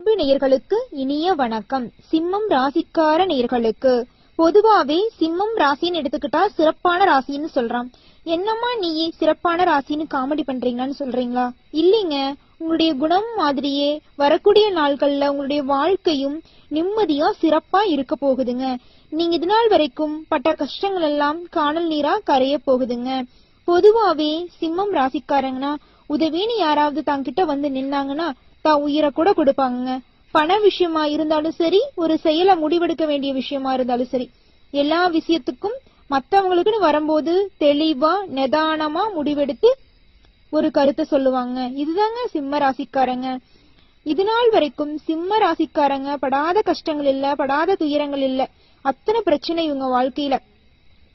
அன்பு நேயர்களுக்கு இனிய வணக்கம். சிம்மம் ராசிக்கார நேயர்களுக்கு. பொதுவாவே சிம்மம் ராசின்னு எடுத்துக்கிட்டா சிறப்பான ராசின்னு சொல்றான். என்னம்மா நீ சிறப்பான ராசின்னு காமெடி பண்றீங்களான்னு சொல்றீங்களா? இல்லைங்க. உங்களுடைய குணம் மாதிரியே வரக்கூடிய நாட்கள்ல உங்களுடைய வாழ்க்கையும் நிம்மதியா சிறப்பா இருக்க போகுதுங்க. நீங்க இது நாள் வரைக்கும் பட்ட கஷ்டங்கள் எல்லாம் காணல் நீரா கரைய போகுதுங்க. பொதுவாவே சிம்மம் ராசிக்காரங்கன்னா உதவின்னு யாராவது தங்கிட்ட வந்து நின்னாங்கன்னா தான் உயிரை கூட கொடுப்பாங்க பண விஷயமா இருந்தாலும் சரி ஒரு செயலை முடிவெடுக்க வேண்டிய விஷயமா இருந்தாலும் சரி. எல்லா விஷயத்துக்கும் மத்தவங்களுக்குன்னு வரும்போது தெளிவா நிதானமா முடிவெடுத்து ஒரு கருத்தை சொல்லுவாங்க. இதுதாங்க சிம்ம ராசிக்காரங்க. இது நாள் வரைக்கும் சிம்ம ராசிக்காரங்க படாத கஷ்டங்கள் இல்ல படாத துயரங்கள் இல்ல. அத்தனை பிரச்சனை இவங்க வாழ்க்கையில.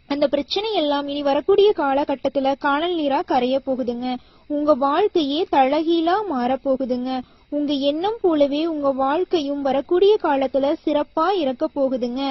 அந்த பிரச்சனை எல்லாம் இனி வரக்கூடிய காலகட்டத்துல காணல் நீரா கரைய போகுதுங்க. உங்க வாழ்க்கையே தழகீழா மாறப் போகுதுங்க உங்க எண்ணம் போலவே உங்க வாழ்க்கையும் வரக்கூடிய காலத்துல சிறப்பா இறக்க போகுதுங்க.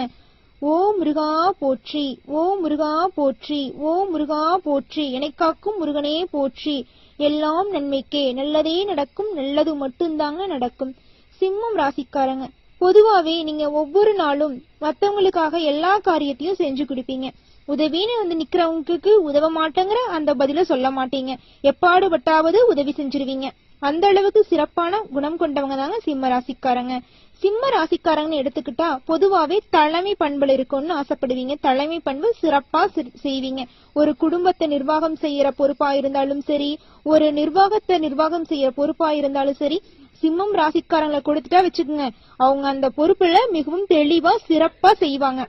ஓ முருகா போற்றி ஓ முருகா போற்றி ஓ முருகா போற்றி எனக்காக்கும் முருகனே போற்றி. எல்லாம் நன்மைக்கே நல்லதே நடக்கும் நல்லது மட்டும்தாங்க நடக்கும். சிம்மம் ராசிக்காரங்க பொதுவாவே நீங்க ஒவ்வொரு நாளும் மத்தவங்களுக்காக எல்லா காரியத்தையும் செஞ்சு கொடுப்பீங்க. உதவின்னு வந்து நிக்கிறவங்களுக்கு உதவ மாட்டேங்கிற அந்த பதில சொல்ல மாட்டீங்க. எப்பாடுபட்டாவது உதவி செஞ்சிருவீங்க. அந்த அளவுக்கு சிறப்பான குணம் கொண்டவங்க தாங்க சிம்ம ராசிக்காரங்க. சிம்ம ராசிக்காரங்கன்னு எடுத்துக்கிட்டா பொதுவாவே தலைமை பண்புல இருக்கும்னு ஆசைப்படுவீங்க. தலைமை பண்பு சிறப்பா செய்வீங்க. ஒரு குடும்பத்தை நிர்வாகம் செய்யற பொறுப்பா இருந்தாலும் சரி ஒரு நிர்வாகத்தை நிர்வாகம் செய்யற பொறுப்பா இருந்தாலும் சரி சிம்மம் ராசிக்காரங்களை கொடுத்துட்டா வச்சுக்கோங்க. அவங்க அந்த பொறுப்புல மிகவும் தெளிவா சிறப்பா செய்வாங்க.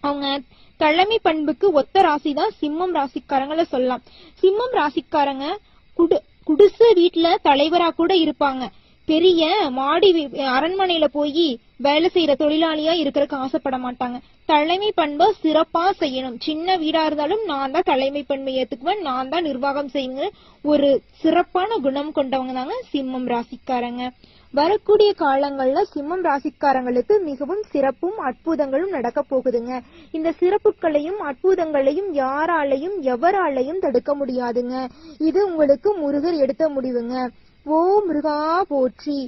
அவங்க தலைமை பண்புக்கு ஒத்த ராசி தான் சிம்மம் ராசிக்காரங்களை சொல்லலாம். சிம்மம் ராசிக்காரங்க குடு குடிசை வீட்டுல தலைவரா கூட இருப்பாங்க. பெரிய மாடி வீ- அரண்மனையில போய் வேலை செய்யற தொழிலாளியா இருக்கிறதுக்கு ஆசைப்பட மாட்டாங்க. தலைமை பண்பை சிறப்பா செய்யணும். சின்ன வீடா இருந்தாலும் நான் தான் தலைமை பண்பை ஏத்துக்குவேன் நான் தான் நிர்வாகம் செய்யுங்க ஒரு சிறப்பான குணம் கொண்டவங்க தாங்க சிம்மம் ராசிக்காரங்க. வரக்கூடிய காலங்கள்ல சிம்மம் ராசிக்காரங்களுக்கு மிகவும் சிறப்பும் அற்புதங்களும் நடக்க போகுதுங்க. இந்த சிறப்புகளையும் அற்புதங்களையும் யாராலையும் எவராலையும் தடுக்க முடியாதுங்க. இது உங்களுக்கு முருகர் எடுத்த முடிவுங்க. ஓ முருகா போற்றி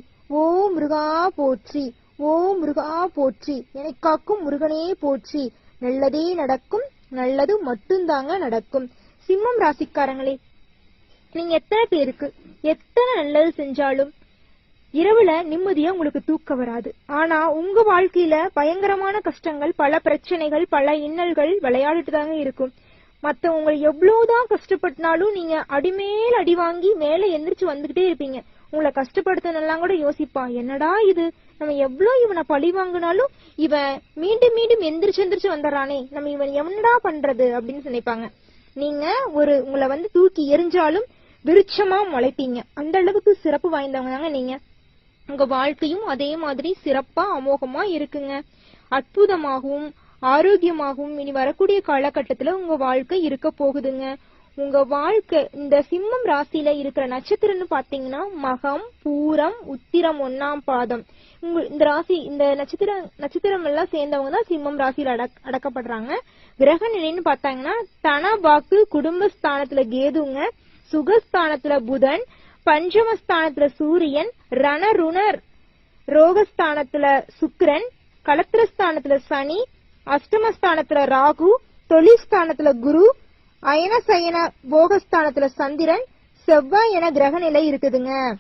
ஓ முருகா போற்றி ஓ முருகா போற்றி என்னை காக்கும் முருகனே போற்றி. நல்லதே நடக்கும் நல்லது மட்டும்தாங்க நடக்கும். சிம்மம் ராசிக்காரங்களே நீங்க எத்தனை பேருக்கு எத்தனை நல்லது செஞ்சாலும் இரவுல நிம்மதியா உங்களுக்கு தூக்கம் வராது. ஆனா உங்க வாழ்க்கையில பயங்கரமான கஷ்டங்கள் பல பிரச்சனைகள் பல இன்னல்கள் விளையாடிட்டு தாங்க இருக்கும். மத்தவங்க எவ்வளவுதான் கஷ்டப்பட்டாலும் நீங்க அடிமேல் அடி வாங்கி மேல எந்திரிச்சு வந்துகிட்டே இருப்பீங்க. உங்களை கஷ்டப்படுத்தனெல்லாம் கூட யோசிப்பான் என்னடா இது? நம்ம எவ்வளவு இவனை பழி வாங்கினாலும் இவன் மீண்டும் மீண்டும் எந்திரிச்சு எந்திரிச்சு வந்துடுறானே. நம்ம இவன் என்னடா பண்றது? அப்படின்னு நினைப்பாங்க. நீங்க ஒரு உங்களை வந்து தூக்கி எரிஞ்சாலும் விருட்சமா முளைப்பீங்க. அந்த அளவுக்கு சிறப்பு வாய்ந்தவங்க தாங்க நீங்க. உங்க வாழ்க்கையும் அதே மாதிரி சிறப்பா அமோகமா இருக்குங்க. அற்புதமாகவும் ஆரோக்கியமாகவும் இனி வரக்கூடிய காலகட்டத்துல உங்க வாழ்க்கை இருக்க போகுதுங்க. உங்க வாழ்க்கை இந்த சிம்மம் ராசியில இருக்கிற நட்சத்திரம்னு பாத்தீங்கன்னா மகம் பூரம் உத்திரம் ஒன்னாம் பாதம். உங்க இந்த ராசி இந்த நட்சத்திர நட்சத்திரம் எல்லாம் சேர்ந்தவங்க தான் சிம்மம் ராசியில அடக் அடக்கப்படுறாங்க. கிரக நிலைன்னு பார்த்தாங்கன்னா தனபாக்கு குடும்பஸ்தானத்துல கேதுங்க. சுகஸ்தானத்துல புதன் பஞ்சமஸ்தானத்துல சூரியன் ரணருணர். ரோகஸ்தானத்துல சுக்கிரன் களத்திரஸ்தானத்துல சனி அஷ்டமஸ்தானத்துல ராகு தொழில்ஸ்தானத்துல குரு அயனசயன போகஸ்தானத்துல சந்திரன் செவ்வாய் என கிரக நிலை இருக்குதுங்க.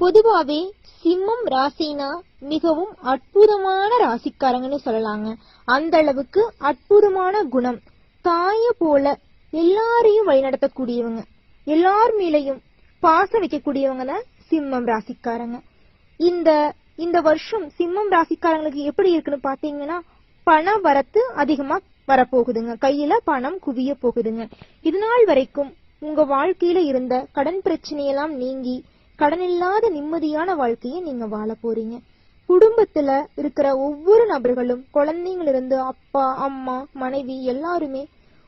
பொதுவாவே சிம்மம் ராசினா மிகவும் அற்புதமான ராசிக்காரங்கன்னு சொல்லலாங்க. அந்த அளவுக்கு அற்புதமான குணம். தாய போல எல்லாரையும் வழிநடத்தக்கூடியவங்க. எல்லார் மேலையும் பாசம் வைக்கக்கூடியவங்க தான் சிம்மம் ராசிக்காரங்க. இந்த இந்த வருஷம் சிம்மம் ராசிக்காரங்களுக்கு எப்படி இருக்குன்னு பாத்தீங்கன்னா பண வரத்து அதிகமா வரப்போகுதுங்க. கையில பணம் குவிய போகுதுங்க. இது நாள் வரைக்கும் உங்க வாழ்க்கையில இருந்த கடன் பிரச்சனையெல்லாம் நீங்கி கடன் இல்லாத நிம்மதியான வாழ்க்கையை நீங்க வாழ போறீங்க. குடும்பத்துல இருக்கிற ஒவ்வொரு நபர்களும் குழந்தைங்களிருந்து அப்பா அம்மா மனைவி எல்லாருமே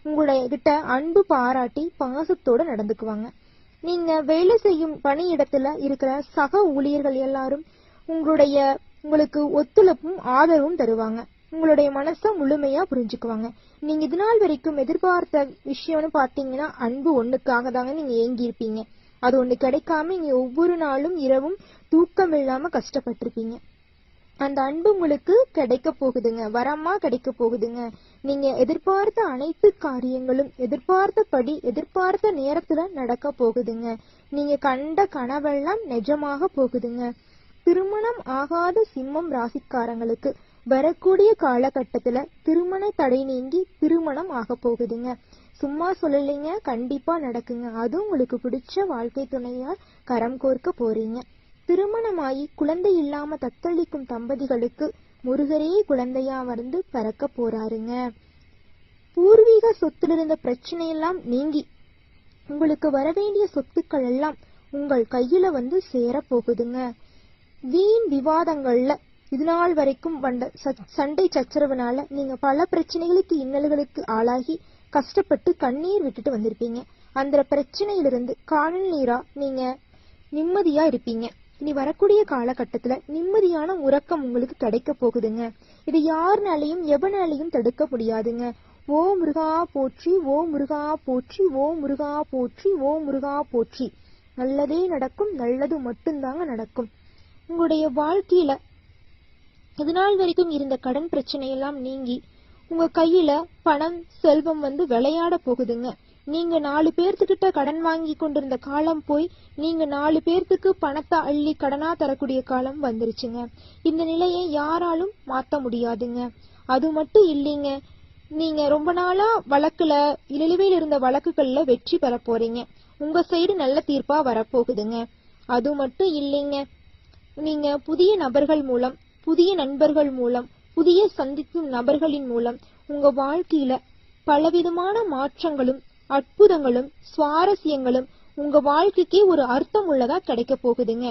உங்களுடைய கிட்ட அன்பு பாராட்டி பாசத்தோட நடந்துக்குவாங்க. நீங்க வேலை செய்யும் பணியிடத்துல இருக்கிற சக ஊழியர்கள் எல்லாரும் உங்களுடைய உங்களுக்கு ஒத்துழைப்பும் ஆதரவும் தருவாங்க. உங்களுடைய மனசை முழுமையா புரிஞ்சுக்குவாங்க. நீங்க இது நாள் வரைக்கும் எதிர்பார்த்த விஷயம்னு பாத்தீங்கன்னா அன்பு ஒண்ணுக்காக தாங்க நீங்க ஏங்கி இருப்பீங்க அது ஒண்ணு கிடைக்காம நீங்க ஒவ்வொரு நாளும் இரவும் தூக்கம் இல்லாம கஷ்டப்பட்டிருப்பீங்க. அந்த அன்பு உங்களுக்கு கிடைக்க போகுதுங்க. வரமா கிடைக்க போகுதுங்க. நீங்க எதிர்பார்த்த அனைத்து காரியங்களும் எதிர்பார்த்தபடி எதிர்பார்த்த நேரத்துல நடக்க போகுதுங்க. நீங்க கண்ட கனவெல்லாம் நிஜமாக போகுதுங்க. திருமணம் ஆகாத சிம்மம் ராசிக்காரங்களுக்கு வரக்கூடிய காலகட்டத்துல திருமண தடை நீங்கி திருமணம் ஆக போகுதுங்க. சும்மா சொல்லலைங்க கண்டிப்பா நடக்குங்க. அதுவும் உங்களுக்கு பிடிச்ச வாழ்க்கை துணையால் கரம் கோர்க்க போறீங்க. திருமணமாகி குழந்தை இல்லாம தத்தளிக்கும் தம்பதிகளுக்கு முருகரே குழந்தையா வந்து பறக்க போறாருங்க. பூர்வீக சொத்துல இருந்த பிரச்சனையெல்லாம் நீங்கி உங்களுக்கு வரவேண்டிய சொத்துக்கள் எல்லாம் உங்கள் கையில வந்து சேர போகுதுங்க. வீண் விவாதங்கள்ல இது நாள் வரைக்கும் வந்த சண்டை சச்சரவுனால நீங்க பல பிரச்சனைகளுக்கு இன்னல்களுக்கு ஆளாகி கஷ்டப்பட்டு கண்ணீர் விட்டுட்டு வந்திருப்பீங்க. அந்த பிரச்சனையிலிருந்து காணல் நீரா நீங்க நிம்மதியா இருப்பீங்க. இனி வரக்கூடிய காலகட்டத்துல நிம்மதியான உறக்கம் உங்களுக்கு கிடைக்க போகுதுங்க. இது யாருனாலையும் எவனாலையும் தடுக்க முடியாதுங்க. ஓ முருகா போற்றி ஓ முருகா போற்றி ஓ முருகா போற்றி ஓ முருகா போற்றி. நல்லதே நடக்கும் நல்லது மட்டும்தாங்க நடக்கும். உங்களுடைய வாழ்க்கையில இது நாள் வரைக்கும் இருந்த கடன் பிரச்சனையெல்லாம் நீங்கி உங்க கையில பணம் செல்வம் வந்து விளையாட போகுதுங்க. நீங்க நாலு பேர்த்துக்கிட்ட கடன் வாங்கி கொண்டிருந்த காலம் போய் நீங்க நாலு பேர்த்துக்கு பணத்தை அள்ளி கடனா தரக்கூடிய காலம் வந்துருச்சுங்க. இந்த நிலையை யாராலும் மாத்த முடியாதுங்க. அது மட்டும் இல்லைங்க. நீங்க ரொம்ப நாளா வழக்குல நிலுவையில் இருந்த வழக்குகள்ல வெற்றி பெற போறீங்க. உங்க சைடு நல்ல தீர்ப்பா வரப்போகுதுங்க. அது மட்டும் இல்லைங்க. நீங்க புதிய நபர்கள் மூலம் புதிய நண்பர்கள் மூலம் புதிய சந்திக்கும் நபர்களின் மூலம் உங்க வாழ்க்கையில பலவிதமான மாற்றங்களும் அற்புதங்களும் சுவாரஸ்யங்களும் உங்க வாழ்க்கைக்கே ஒரு அர்த்தம் உள்ளதா கிடைக்க போகுதுங்க.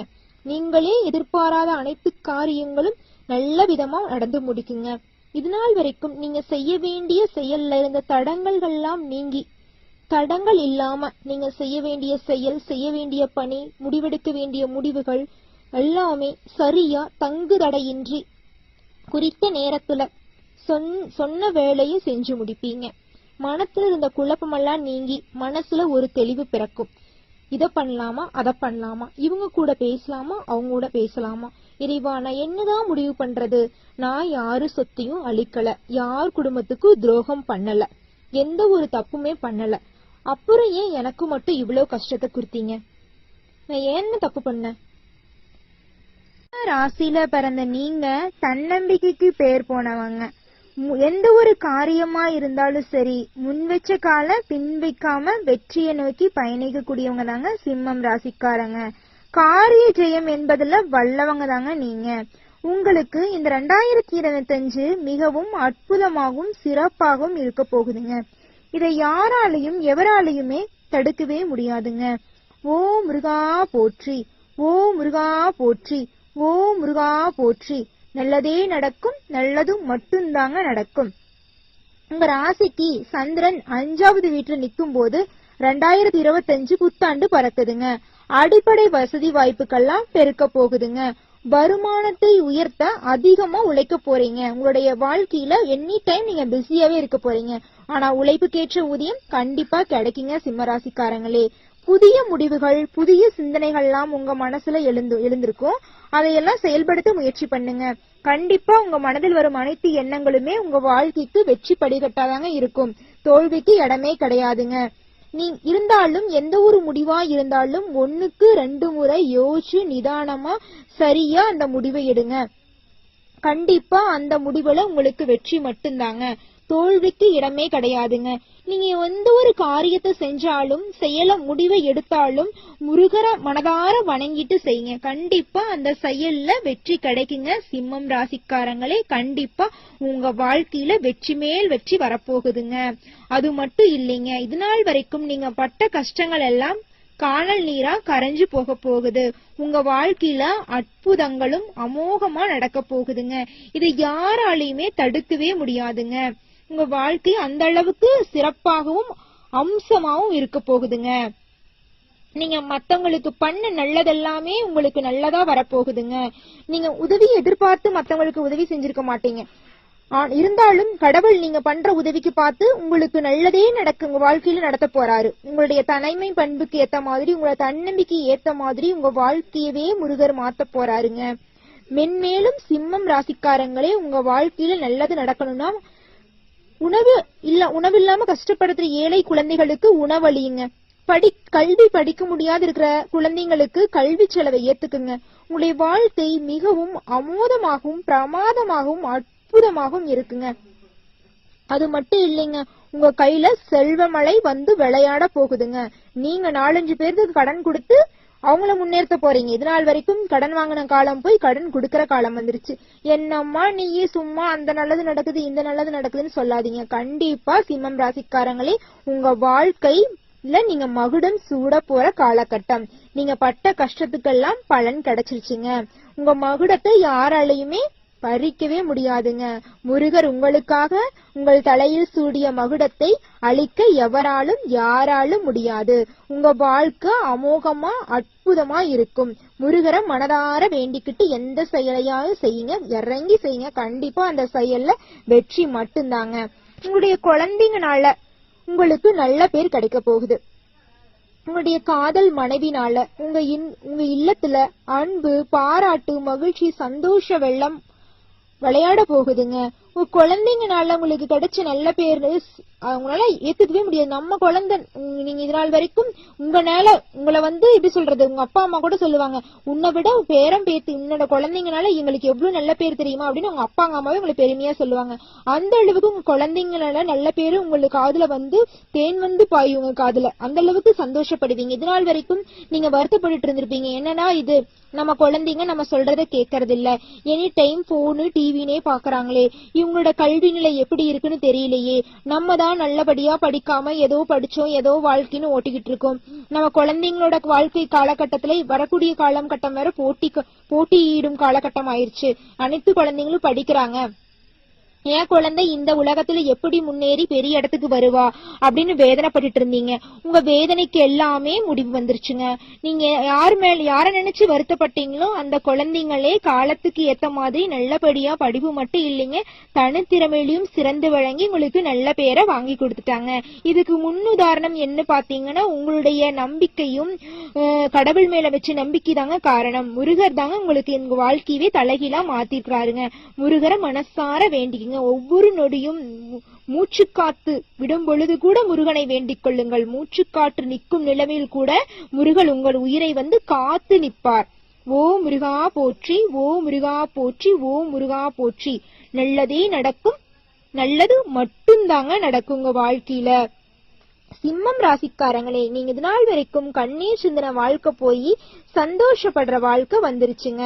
நீங்களே எதிர்பாராத அனைத்து காரியங்களும் நல்ல விதமா நடந்து முடிக்குங்க. இது நாள் வரைக்கும் நீங்க செய்ய வேண்டிய செயல்ல இருந்த தடங்கல்கள்லாம் நீங்கி தடங்கள் இல்லாம நீங்க செய்ய வேண்டிய செயல் செய்ய வேண்டிய பணி முடிவெடுக்க வேண்டிய முடிவுகள் எல்லாமே சரியா தங்கு தடையின்றி குறித்த நேரத்துல சொன் சொன்ன வேலையை செஞ்சு முடிப்பீங்க. மனத்துல இருந்த குழப்பமெல்லாம் நீங்கி மனசுல ஒரு தெளிவு பிறக்கும். இத பண்ணலாமா அத பண்ணலாமா? இவங்க கூட பேசலாமா அவங்க கூட பேசலாமா? இறைவா நான் என்னதான் முடிவு பண்றது? நான் யாரு சொத்தையும் அழிக்கல. யார் குடும்பத்துக்கு துரோகம் பண்ணல. எந்த ஒரு தப்புமே பண்ணல. அப்புறம் ஏன் எனக்கு மட்டும் இவ்வளவு கஷ்டத்தை கொடுத்தீங்க? நான் என்ன தப்பு பண்ணேன்? ராசியில பிறந்த நீங்க தன்னம்பிக்கைக்கு பேர் போனவங்க. எந்த ஒரு காரியமா இருந்தாலும் சரி முன் வச்ச கால பின் வைக்காம வெற்றியை நோக்கி பயணிக்கக்கூடியவங்க தாங்க சிம்மம் ராசிக்காரங்க. காரிய ஜெயம் என்பதுல வல்லவங்க தாங்க நீங்க. உங்களுக்கு இந்த ரெண்டாயிரத்தி இருபத்தஞ்சு மிகவும் அற்புதமாகவும் சிறப்பாகவும் இருக்க போகுதுங்க. இதை யாராலையும் எவராலையுமே தடுக்கவே முடியாதுங்க. ஓ முருகா போற்றி ஓ முருகா போற்றி ஓ முருகா போற்றி நல்லதே நடக்கும் நல்லது மட்டும்தாங்க நடக்கும். உங்க ராசிக்கு சந்திரன் அஞ்சாவது வீட்டுல நிக்கும் போது ரெண்டாயிரத்தி இருபத்தஞ்சு புத்தாண்டு பறக்குதுங்க. அடிப்படை வசதி வாய்ப்புகள்லாம் பெருக்க போகுதுங்க. வருமானத்தை உயர்த்த அதிகமா உழைக்க போறீங்க. உங்களுடைய வாழ்க்கையில எனி டைம் நீங்க பிஸியாவே இருக்க போறீங்க. ஆனா உழைப்புக்கேற்ற ஊதியம் கண்டிப்பா கிடைக்குங்க சிம்மராசிக்காரங்களே புதிய முடிவுகள் புதிய சிந்தனைகள்லாம் உங்க மனசுல எழுந்து எழுந்திருக்கும். அதையெல்லாம் செயல்படுத்த முயற்சி பண்ணுங்க. கண்டிப்பா உங்க மனதில் வரும் அனைத்து எண்ணங்களுமே உங்க வாழ்க்கைக்கு வெற்றி படிகட்டாதாங்க இருக்கும். தோல்விக்கு இடமே கிடையாதுங்க. நீ இருந்தாலும் எந்த ஒரு முடிவா இருந்தாலும் ஒண்ணுக்கு ரெண்டு முறை யோசிச்சு நிதானமா சரியா அந்த முடிவை எடுங்க. கண்டிப்பா அந்த முடிவுல உங்களுக்கு வெற்றி மட்டும்தாங்க. தோல்விக்கு இடமே கிடையாதுங்க. நீங்க எந்த ஒரு காரியத்தை செஞ்சாலும் செயல முடிவை எடுத்தாலும் முருகர மனதார வணங்கிட்டு செய்யுங்க. கண்டிப்பா அந்த செயல்ல வெற்றி கிடைக்குங்க. சிம்மம் ராசிக்காரங்களே கண்டிப்பா உங்க வாழ்க்கையில வெற்றி மேல் வெற்றி வரப்போகுதுங்க. அது மட்டும் இல்லைங்க. இது நாள் வரைக்கும் நீங்க பட்ட கஷ்டங்கள் எல்லாம் காணல் நீரா கரைஞ்சு போக போகுது. உங்க வாழ்க்கையில அற்புதங்களும் அமோகமா நடக்க போகுதுங்க. இதை யாராலையுமே தடுக்கவே முடியாதுங்க. உங்க வாழ்க்கை அந்த அளவுக்கு சிறப்பாகவும் அம்சமாவும் இருக்க போகுதுங்க. நீங்க மத்தவங்களுக்கு பண்ண நல்லதெல்லாமே உங்களுக்கு நல்லதா வரப்போகுதுங்க. நீங்க உதவி எதிர்பார்த்து மத்தவங்களுக்கு உதவி செஞ்சிருக்க மாட்டீங்க. ஆ- இருந்தாலும் கடவுள் நீங்க பண்ற உதவிக்கு பார்த்து உங்களுக்கு நல்லதே நடக்கு உங்க வாழ்க்கையில நடத்த போறாரு. உங்களுடைய தனிமை பண்புக்கு ஏத்த மாதிரி உங்களோட தன்னம்பிக்கை ஏத்த மாதிரி உங்க வாழ்க்கையவே முருகர் மாத்த போறாருங்க. மென்மேலும் சிம்மம் ராசிக்காரங்களே உங்க வாழ்க்கையில நல்லது நடக்கணும்னா உணவு இல்ல உணவு இல்லாம கஷ்டப்படுற ஏழை குழந்தைகளுக்கு உணவழியுங்க படி கல்வி படிக்க முடியாது இருக்கிற குழந்தைங்களுக்கு கல்வி செலவை ஏத்துக்குங்க. உங்களுடைய வாழ்க்கை மிகவும் அமோதமாகவும் பிரமாதமாகவும் அற்புதமாகவும் இருக்குங்க. அது மட்டும் இல்லைங்க உங்க கையில செல்வமழை வந்து விளையாட போகுதுங்க. நீங்க நாலஞ்சு பேருக்கு கடன் கொடுத்து அவங்கள முன்னேற்ற போறீங்க. இது நாள் வரைக்கும் கடன் வாங்கின காலம் போய் கடன் கொடுக்கற காலம் வந்துருச்சு. என்னம்மா நீயே சும்மா அந்த நல்லது நடக்குது இந்த நல்லது நடக்குதுன்னு சொல்லாதீங்க. கண்டிப்பா சிம்மம் ராசிக்காரங்களே உங்க வாழ்க்கையில நீங்க மகுடம் சூட போற காலகட்டம். நீங்க பட்ட கஷ்டத்துக்கெல்லாம் பலன் கிடைச்சிருச்சுங்க. உங்க மகுடத்தை யாராலையுமே பறிக்கவே முடியாதுங்க. முருகர் உங்களுக்காக உங்கள் தலையில் சூடிய மகுடத்தை அழிக்க எவராலும் யாராலும் முடியாது. உங்க வாழ்க்கை அமோகமா அற்புதமா இருக்கும் முருகரை மனதார வேண்டிக்கிட்டு எந்த செயலையாவது செய்யுங்க. இறங்கி செய்யுங்க. கண்டிப்பா அந்த செயல்ல வெற்றி மட்டும்தாங்க. உங்களுடைய குழந்தைங்கனால உங்களுக்கு நல்ல பேர் கிடைக்க போகுது. உங்களுடைய காதல் மனைவினால உங்க இன் உங்க இல்லத்துல அன்பு பாராட்டு மகிழ்ச்சி சந்தோஷ வெள்ளம் விளையாட போகுதுங்க. உங்க குழந்தைங்கனால உங்களுக்கு கிடைச்ச நல்ல பேர் அவங்களால ஏத்துக்கவே முடியாது. நம்ம குழந்தை நீங்க இது நாள் வரைக்கும் உங்களால உங்களை வந்து எப்படி சொல்றது உங்க அப்பா அம்மா கூட சொல்லுவாங்க உன்னை விட பேரம் பேத்து உன்னோட குழந்தைங்கனால எங்களுக்கு எவ்வளவு நல்ல பேர் தெரியுமா? அப்படின்னு உங்க அப்பா அம்மாவே உங்களை பெருமையா சொல்லுவாங்க. அந்த அளவுக்கு உங்க குழந்தைங்களால நல்ல பேரு உங்களுக்கு காதுல வந்து தேன் வந்து பாயும் உங்க காதுல. அந்த அளவுக்கு சந்தோஷப்படுவீங்க. இது நாள் வரைக்கும் நீங்க வருத்தப்பட்டுட்டு இருந்திருப்பீங்க. என்னன்னா இது நம்ம குழந்தைங்க நம்ம சொல்றத கேட்கறது இல்ல எனி டைம் போனு டிவினே பாக்குறாங்களே. இவங்களோட கல்வி நிலை எப்படி இருக்குன்னு தெரியலையே. நம்ம தான் நல்லபடியா படிக்காம ஏதோ படிச்சோம் ஏதோ வாழ்க்கைன்னு ஓட்டிக்கிட்டு இருக்கோம். நம்ம குழந்தைங்களோட வாழ்க்கை காலகட்டத்துல வரக்கூடிய காலம் கட்டம் வேற போட்டி போட்டியிடும் காலகட்டம் ஆயிருச்சு. அனைத்து குழந்தைங்களும் படிக்கிறாங்க. என் குழந்தை இந்த உலகத்துல எப்படி முன்னேறி பெரிய இடத்துக்கு வருவா அப்படின்னு வேதனைப்பட்டு இருந்தீங்க. உங்க வேதனைக்கு எல்லாமே முடிவு வந்துருச்சுங்க. நீங்க யார் மேல யார நினைச்சு வருத்தப்பட்டீங்களோ அந்த குழந்தைங்களே காலத்துக்கு ஏத்த மாதிரி நல்லபடியா படிப்பு மட்டும் இல்லைங்க. தனித்திறமையிலையும் சிறந்து வழங்கி உங்களுக்கு நல்ல பேரை வாங்கி கொடுத்துட்டாங்க. இதுக்கு முன்னுதாரணம் என்ன பாத்தீங்கன்னா உங்களுடைய நம்பிக்கையும் கடவுள் மேல வச்ச நம்பிக்கை தாங்க காரணம். முருகர் தாங்க உங்களுக்கு எங்க வாழ்க்கையவே தலைகீழா மாத்திருக்கிறாருங்க. முருகரை மனசார வேண்டிக்குங்க. ஒவ்வொரு நொடியும் மூச்சு மூச்சுக்காத்து விடும் பொழுது கூட முருகனை வேண்டிக் கொள்ளுங்கள். மூச்சுக்காற்று நிற்கும் நிலைமையில் கூட முருகன் உங்கள் உயிரை வந்து காத்து நிற்பார். ஓ முருகா போற்றி ஓ முருகா போற்றி ஓ முருகா போற்றி. நல்லதே நடக்கும் நல்லது மட்டும்தாங்க நடக்கும் உங்க வாழ்க்கையில. சிம்மம் ராசிக்காரங்களே நீங்க இது நாள் வரைக்கும் கண்ணீர் சிந்தன வாழ்க்கை போய் சந்தோஷப்படுற வாழ்க்கை வந்துருச்சுங்க.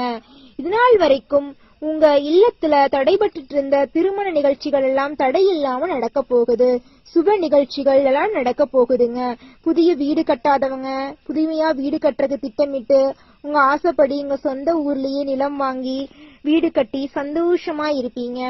இது நாள் வரைக்கும் உங்க இல்லத்துல தடைபட்டு இருந்த திருமண நிகழ்ச்சிகள் எல்லாம் தடை நடக்க போகுது. சுப நிகழ்ச்சிகள் எல்லாம் நடக்க போகுதுங்க. புதிய வீடு கட்டாதவங்க புதுமையா வீடு கட்டுறதுக்கு திட்டமிட்டு உங்க ஆசைப்படி உங்க சொந்த ஊர்லயே நிலம் வாங்கி வீடு கட்டி சந்தோஷமா இருப்பீங்க.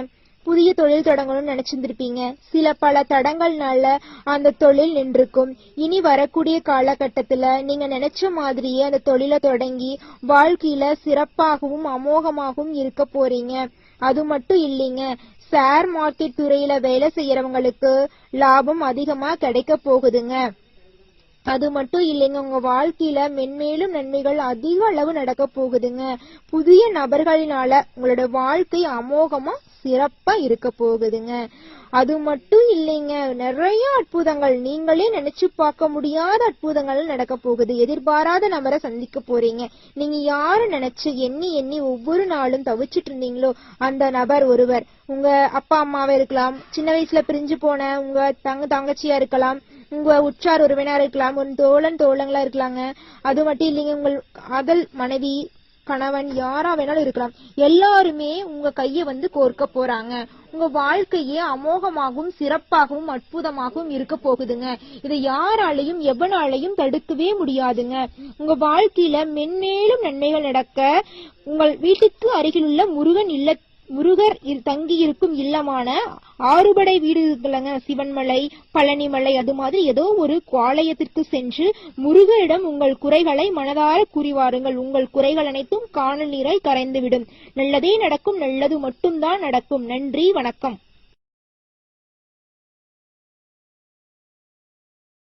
புதிய தொழில் தொடங்கணும்னு நினைச்சிருந்திருப்பீங்க. சில பல தடங்கள்னால அந்த தொழில் நின்றுக்கும். இனி வரக்கூடிய காலகட்டத்துல நீங்க நினைச்ச மாதிரியே அந்த தொழிலை தொடங்கி வாழ்க்கையில சிறப்பாகவும் அமோகமாகவும் இருக்க போறீங்க. அது மட்டும் இல்லைங்க. ஷேர் மார்க்கெட் துறையில வேலை செய்யறவங்களுக்கு லாபம் அதிகமா கிடைக்க போகுதுங்க. அது மட்டும் இல்லைங்க. உங்க வாழ்க்கையில மென்மேலும் நன்மைகள் அதிக அளவு நடக்க போகுதுங்க. புதிய நபர்களினால உங்களோட வாழ்க்கை அமோகமா சிறப்பா இருக்க போகுதுங்க. அது மட்டும் இல்லைங்க நிறைய அற்புதங்கள் நீங்களே நினைச்சு பார்க்க முடியாத அற்புதங்கள் நடக்க போகுது. எதிர்பாராத நபரை சந்திக்க போறீங்க. நீங்க யாரு நினைச்சு எண்ணி எண்ணி ஒவ்வொரு நாளும் தவிச்சிட்டு இருந்தீங்களோ அந்த நபர் ஒருவர். உங்க அப்பா அம்மாவே இருக்கலாம் சின்ன வயசுல பிரிஞ்சு போன உங்க தங்க தங்கச்சியா இருக்கலாம் உங்க உற்றார் உறவினா இருக்கலாம் உன் தோழன் தோழங்களா இருக்கலாங்க. அது மட்டும் இல்லைங்க உங்கள் காதல் மனைவி கணவன் யாரா வேணாலும் இருக்கலாம். எல்லாருமே உங்க கைய வந்து கோர்க்க போறாங்க. உங்க வாழ்க்கையே அமோகமாகவும் சிறப்பாகவும் அற்புதமாகவும் இருக்க போகுதுங்க. இதை யாராலையும் எவனாலையும் தடுக்கவே முடியாதுங்க. உங்க வாழ்க்கையில மென்மேலும் நன்மைகள் நடக்க உங்கள் வீட்டுக்கு அருகிலுள்ள முருகன் இல்ல முருகர் தங்கி தங்கியிருக்கும் இல்லமான ஆறுபடை வீடு இருக்குல்லங்க சிவன்மலை பழனிமலை அது மாதிரி ஏதோ ஒரு குவாலயத்திற்கு சென்று முருகரிடம் உங்கள் குறைகளை மனதார கூறிவாருங்கள். உங்கள் குறைகள் அனைத்தும் காணல் நீரை கரைந்துவிடும். நல்லதே நடக்கும் நல்லது மட்டும்தான் நடக்கும். நன்றி வணக்கம்.